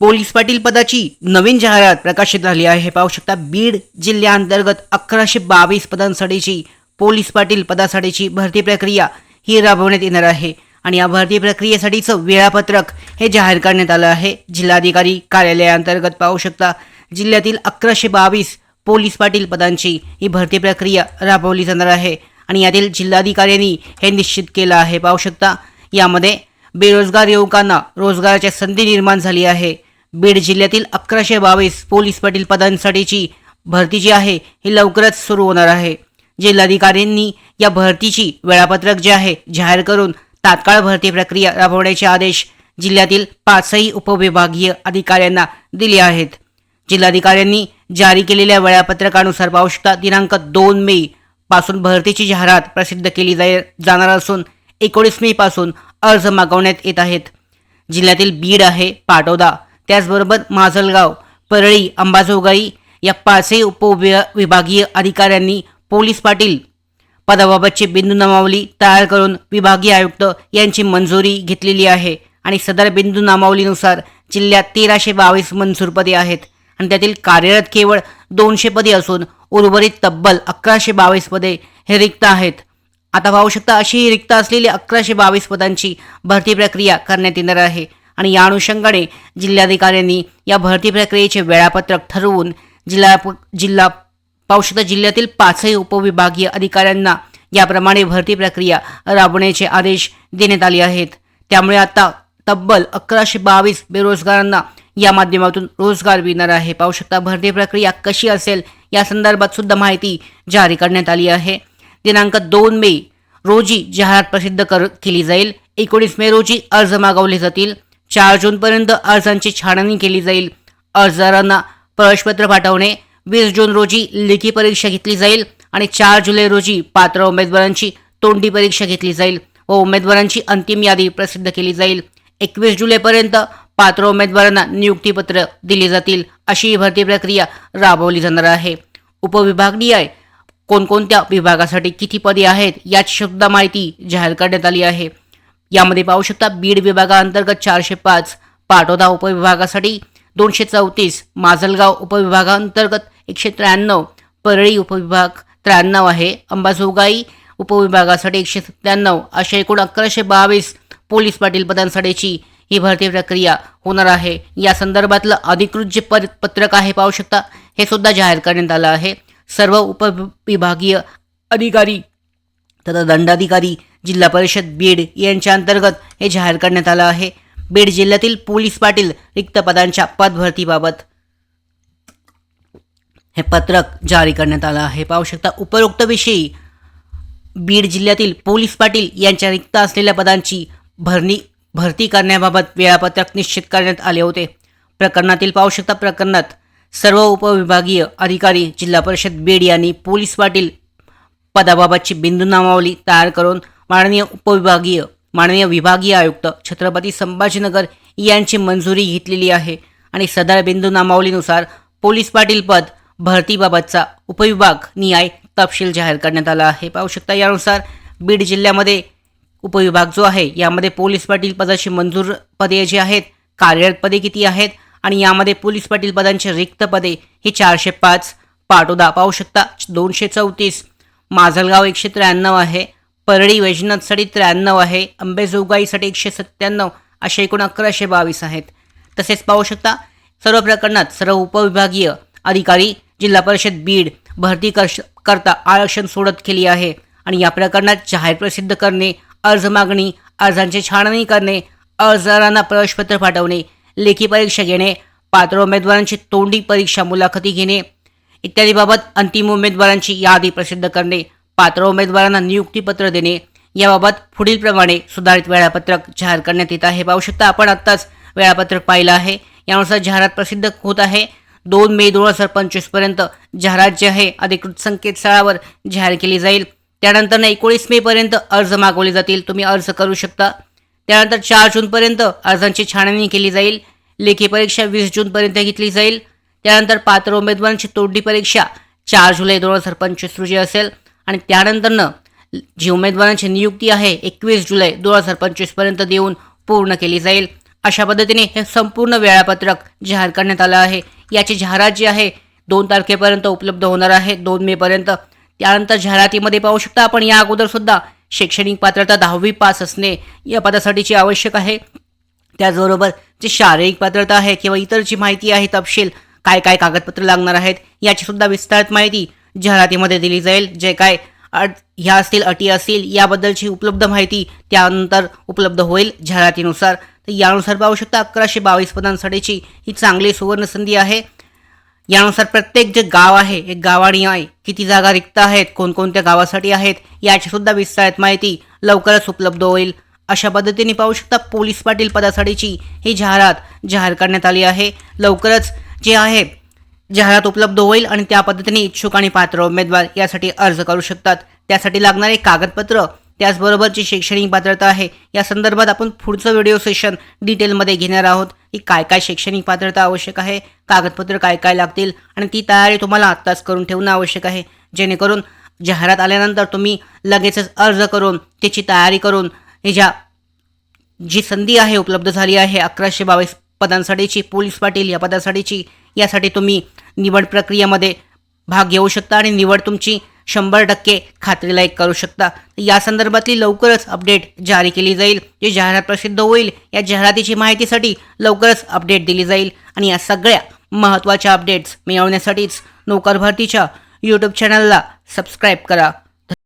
Police Patil पदाची नवीन जाहिरात प्रकाशित झाली आहे. हे पाहू शकता बीड जिल्ह्याअंतर्गत अकराशे बावीस पदांसाठीची पोलीस पाटील पदासाठीची भरती प्रक्रिया ही राबवण्यात येणार आहे. आणि या भरती प्रक्रियेसाठीचं वेळापत्रक हे जाहीर करण्यात आलं आहे. जिल्हाधिकारी कार्यालयाअंतर्गत पाहू शकता जिल्ह्यातील अकराशे बावीस पोलीस पाटील पदांची ही भरती प्रक्रिया राबवली जाणार आहे. आणि यातील जिल्हाधिकाऱ्यांनी हे निश्चित केलं आहे. पाहू शकता यामध्ये बेरोजगार युवकांना रोजगाराच्या संधी निर्माण झाली आहे. बीड जिल्ह्यातील अकराशे बावीस पोलीस पाटील पदांसाठीची भरती जी आहे ही लवकरच सुरू होणार आहे. जिल्हाधिकाऱ्यांनी या भरतीची वेळापत्रक जे आहे जाहीर करून तात्काळ भरती प्रक्रिया राबवण्याचे आदेश जिल्ह्यातील पाचही उपविभागीय अधिकाऱ्यांना दिले आहेत. जिल्हाधिकाऱ्यांनी जारी केलेल्या वेळापत्रकानुसार पाहू दिनांक दोन मे पासून भरतीची जाहिरात प्रसिद्ध केली जाईल जाणार असून एकोणीस मे पासून अर्ज मागवण्यात येत आहेत. जिल्ह्यातील बीड आहे पाटोदा त्याचबरोबर माजलगाव परळी अंबाजोगाई या पाचही उपविभागीय अधिकाऱ्यांनी पोलीस पाटील पदाबाबतची बिंदू नामावली. तयार करून विभागीय आयुक्त यांची मंजुरी घेतलेली आहे आणि सदर बिंदू नामावलीनुसार जिल्ह्यात तेराशे बावीस मंजूर पदे आहेत आणि त्यातील कार्यरत केवळ दोनशे पदे असून उर्वरित तब्बल अकराशे बावीस पदे हे रिक्त आहेत. आता पाहू शकता अशी ही रिक्त असलेली अकराशे बावीस पदांची भरती प्रक्रिया करण्यात येणार आहे. आणि या अनुषंगाने जिल्हाधिकाऱ्यांनी या भरती प्रक्रियेचे वेळापत्रक ठरवून जिल्हा जिल्हा पाहू जिल्ह्यातील पाचही उपविभागीय अधिकाऱ्यांना याप्रमाणे भरती प्रक्रिया राबवण्याचे आदेश देण्यात आले आहेत. त्यामुळे आता तब्बल अकराशे बावीस बेरोजगारांना या माध्यमातून रोजगार मिळणार आहे. पाहू शकता भरती प्रक्रिया कशी असेल या संदर्भात सुद्धा माहिती जारी करण्यात आली आहे. दिनांक दोन मे रोजी जाहिरात प्रसिद्ध कर केली जाईल. एकोणीस मे रोजी अर्ज मागवले जातील. चार जूनपर्यंत अर्जांची छाननी केली जाईल. अर्जदारांना प्रवेशपत्र पाठवणे वीस जून रोजी लेखी परीक्षा घेतली जाईल आणि चार जुलै रोजी पात्र उमेदवारांची तोंडी परीक्षा घेतली जाईल व उमेदवारांची अंतिम यादी प्रसिद्ध केली जाईल. एकवीस जुलैपर्यंत पात्र उमेदवारांना नियुक्तीपत्र दिली जातील अशी ही भरती प्रक्रिया राबवली जाणार आहे. उपविभागीय कोणकोणत्या विभागासाठी किती पदे आहेत याची सुद्धा माहिती जाहीर करण्यात आली आहे. यामध्ये पाहू शकता बीड विभागाअंतर्गत चारशे पाच पाटोदा उपविभागासाठी दोनशे चौतीस माजलगाव उपविभागांतर्गत एकशे त्र्याण्णव परळी उपविभाग त्र्याण्णव आहे. अंबाजोगाई उपविभागासाठी एकशे सत्त्याण्णव अशा एकूण अकराशे बावीस पोलीस पाटील पदांसाठीची ही भरती प्रक्रिया होणार आहे. या संदर्भातलं अधिकृत जे पद पत्रक आहे पाहू शकता हे सुद्धा जाहीर करण्यात आलं आहे. सर्व उपविभागीय अधिकारी तथा दंडाधिकारी जिल्हा परिषद बीड यांच्या अंतर्गत हे जाहीर करण्यात आलं आहे. बीड जिल्ह्यातील पोलीस पाटील रिक्त पदांच्या पदभरतीबाबत हे पत्रक जारी करण्यात आलं आहे. पाहू शकता उपरोक्त विषयी बीड जिल्ह्यातील पोलीस पाटील यांच्या रिक्त असलेल्या पदांची भरणी भरती करण्याबाबत वेळापत्रक निश्चित करण्यात आले होते. प्रकरणातील पाहू शकता प्रकरणात सर्व उपविभागीय अधिकारी जिल्हा परिषद बीड यांनी पोलीस पाटील पदाबाबतची बिंदू नामावली तयार करून माननीय उपविभागीय माननीय विभागीय आयुक्त छत्रपती संभाजीनगर यांची मंजुरी घेतलेली आहे. आणि सदर बिंदू नामावलीनुसार पोलीस पाटील पद भरतीबाबतचा उपविभाग नियाय तपशील जाहीर करण्यात आला आहे. पाहू शकता यानुसार बीड जिल्ह्यामध्ये उपविभाग जो आहे यामध्ये पोलीस पाटील पदाची मंजूर पदे जी आहेत कार्यरत पदे किती आहेत आणि यामध्ये पोलीस पाटील पदांची रिक्त पदे ही चारशे पाच पाटोदा. पाहू शकता दोनशे चौतीस. माजलगाव एकशे त्र्याण्णव आहे. परळी वैजनाथसाठी त्र्याण्णव आहे. अंबेजोगाईसाठी एकशे सत्त्याण्णव असे एकूण अकराशे बावीस आहेत. तसेच पाहू शकता सर्व प्रकरणात सर्व उपविभागीय अधिकारी जिल्हा परिषद बीड भरती कर करता आरक्षण सोडत केली आहे. आणि या प्रकरणात जाहीर प्रसिद्ध करणे अर्ज मागणी अर्जांची छाननी करणे अर्जदारांना प्रवेशपत्र पाठवणे लेखी परीक्षा घेणे पात्र उमेदवारांची तोंडी परीक्षा मुलाखती घेणे इत्यादीबाबत अंतिम उमेदवारांची यादी प्रसिद्ध करणे पात्र उमेदवारांना नियुक्तीपत्र देणे याबाबत पुढीलप्रमाणे सुधारित वेळापत्रक जाहीर करण्यात येत आहे. पाहू शकता आपण आत्ताच वेळापत्रक पाहिलं आहे. यानुसार जाहिरात प्रसिद्ध होत आहे. दोन मे दोन हजार पंचवीसपर्यंत जाहिरात जी आहे अधिकृत संकेतस्थळावर जाहीर केली जाईल. त्यानंतर एकोणीस मेपर्यंत अर्ज मागवले जातील. तुम्ही अर्ज करू शकता. त्यानंतर चार जूनपर्यंत अर्जांची छाननी केली जाईल. लेखी परीक्षा वीस जूनपर्यंत घेतली जाईल. त्यानंतर पात्र उमेदवारांची तोडणी परीक्षा चार जुलै दोन हजार पंचवीस रोजी असेल. आणि त्यानंतरनं जी उमेदवारांची नियुक्ती आहे एकवीस जुलै दोन हजार पंचवीसपर्यंत देऊन पूर्ण केली जाईल. अशा पद्धतीने हे संपूर्ण वेळापत्रक जाहीर करण्यात आलं आहे. याची जाहिरात जी आहे दोन तारखेपर्यंत उपलब्ध होणार आहे दोन मेपर्यंत त्यानंतर जाहिरातीमध्ये पाहू शकता आपण या अगोदरसुद्धा शैक्षणिक पात्रता दहावी पास असणे या पदासाठीची आवश्यक आहे. त्याचबरोबर जी शारीरिक पात्रता आहे किंवा इतर जी माहिती आहे तपशील काय काय कागदपत्र लागणार आहेत याची सुद्धा विस्तारित माहिती जाहिरातीमध्ये दिली जाईल जे काय अट ह्या असतील अटी असतील याबद्दलची उपलब्ध माहिती त्यानंतर उपलब्ध होईल जाहिरातीनुसार. तर यानुसार पाहू शकता अकराशे बावीस पदांसाठीची ही चांगली सुवर्णसंधी आहे. यानुसार प्रत्येक जे गाव आहे एक गावाणी आहे किती जागा रिक्त आहेत कोणकोणत्या गावासाठी आहेत याची सुद्धा विस्तारित माहिती लवकरच उपलब्ध होईल. अशा पद्धतीने पाहू शकता पोलीस पाटील पदासाठीची ही जाहिरात जाहीर करण्यात आली आहे. लवकरच जे आहे जाहिरात उपलब्ध होईल आणि त्या पद्धतीने इच्छुक आणि पात्र उमेदवार यासाठी अर्ज करू शकतात. त्यासाठी लागणारे कागदपत्र त्याचबरोबर जी शैक्षणिक पात्रता आहे. या संदर्भात आपण पुढचं व्हिडिओ सेशन डिटेलमध्ये घेणार आहोत. की काय काय शैक्षणिक पात्रता आवश्यक आहे कागदपत्र काय काय लागतील आणि ती तयारी तुम्हाला आत्ताच करून ठेवणं आवश्यक आहे. जेणेकरून जाहिरात आल्यानंतर तुम्ही लगेचच अर्ज करून त्याची तयारी करून हे ज्या जी संधी आहे उपलब्ध झाली आहे अकराशे बावीस पदांसाठीची पोलीस पाटील या पदासाठीची यासाठी तुम्ही निवड प्रक्रियेमध्ये भाग घेऊ शकता आणि निवड तुमची शंभर टक्के खात्रीलायक करू शकता. या संदर्भातली लवकरच अपडेट जारी केली जाईल. जी जाहिरात प्रसिद्ध होईल या जाहिरातीची माहितीसाठी लवकरच अपडेट दिली जाईल. आणि या सगळ्या महत्त्वाच्या अपडेट्स मिळवण्यासाठीच नोकर भरतीच्या यूट्यूब चॅनलला सबस्क्राईब करा.